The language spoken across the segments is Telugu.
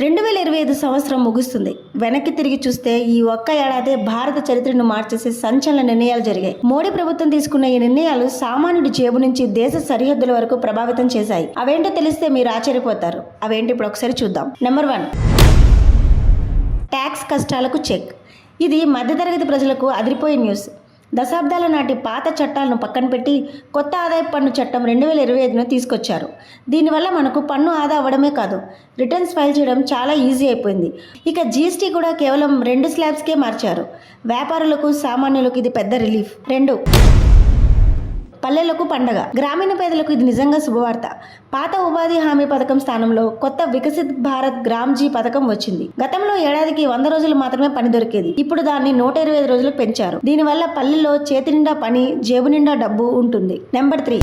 రెండు వేల ఇరవై ఐదు సంవత్సరం ముగుస్తుంది. వెనక్కి తిరిగి చూస్తే ఈ ఒక్క ఏడాదే భారత చరిత్రను మార్చేసే సంచలన నిర్ణయాలు జరిగాయి. మోడీ ప్రభుత్వం తీసుకున్న ఈ నిర్ణయాలు సామాన్యుడి జేబు నుంచి దేశ సరిహద్దుల వరకు ప్రభావితం చేశాయి. అవేంటో తెలిస్తే మీరు ఆశ్చర్యపోతారు. అవేంటి ఇప్పుడు ఒకసారి చూద్దాం. Number one. ట్యాక్స్ కష్టాలకు చెక్. ఇది మధ్యతరగతి ప్రజలకు అదిరిపోయే న్యూస్. దశాబ్దాల నాటి పాత చట్టాలను పక్కన పెట్టి కొత్త ఆదాయపు పన్ను చట్టం రెండు వేల ఇరవై ఐదును తీసుకొచ్చారు. దీనివల్ల మనకు పన్ను ఆదా అవ్వడమే కాదు రిటర్న్స్ ఫైల్ చేయడం చాలా ఈజీ అయిపోయింది. ఇక జీఎస్టీ కూడా కేవలం రెండు స్లాబ్స్కే మార్చారు. వ్యాపారులకు సామాన్యులకు ఇది పెద్ద రిలీఫ్. రెండు పల్లెలకు పండగ. గ్రామీణ పేదలకు ఇది నిజంగా శుభవార్త. పాత ఉపాధి హామీ పథకం స్థానంలో కొత్త వికసిత్ భారత్ గ్రామ్ జీ పథకం వచ్చింది. గతంలో ఏడాదికి వంద రోజులు మాత్రమే పని దొరికేది. ఇప్పుడు దాన్ని నూట ఇరవై ఐదు రోజులు పెంచారు. దీనివల్ల పల్లెల్లో చేతి నిండా పని జేబు నిండా డబ్బు ఉంటుంది. Number three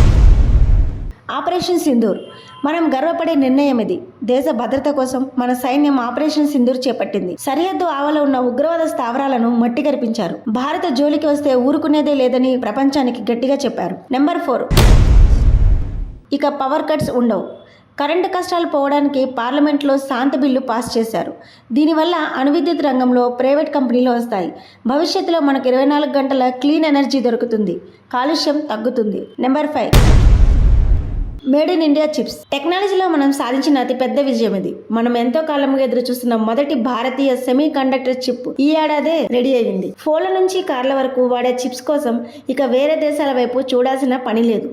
operation Sindoor. మనం గర్వపడే నిర్ణయం ఇది. దేశ భద్రత కోసం మన సైన్యం ఆపరేషన్ సింధూర్ చేపట్టింది. సరిహద్దు ఆవల ఉన్న ఉగ్రవాద స్థావరాలను మట్టి కరిపించారు భారత జోలికి వస్తే ఊరుకునేదే లేదని ప్రపంచానికి గట్టిగా చెప్పారు. Number four. ఇక పవర్ కట్స్ ఉండవు. కరెంటు కష్టాలు పోవడానికి పార్లమెంట్లో శాంతి బిల్లు పాస్ చేశారు. దీనివల్ల అణువిద్యుత్ రంగంలో ప్రైవేట్ కంపెనీలు వస్తాయి. భవిష్యత్తులో మనకు ఇరవై నాలుగు గంటల క్లీన్ ఎనర్జీ దొరుకుతుంది. కాలుష్యం తగ్గుతుంది. Number five. Made in India chips. టెక్నాలజీలో మనం సాధించిన అతిపెద్ద విజయం ఇది. మనం ఎంతో కాలంగా ఎదురు చూస్తున్న మొదటి భారతీయ సెమీ కండక్టర్ చిప్. ఈ ఏడాదే రెడీ అయింది ఫోన్ల నుంచి కార్ల వరకు వాడే చిప్స్ కోసం ఇక వేరే దేశాల వైపు చూడాల్సిన పని లేదు.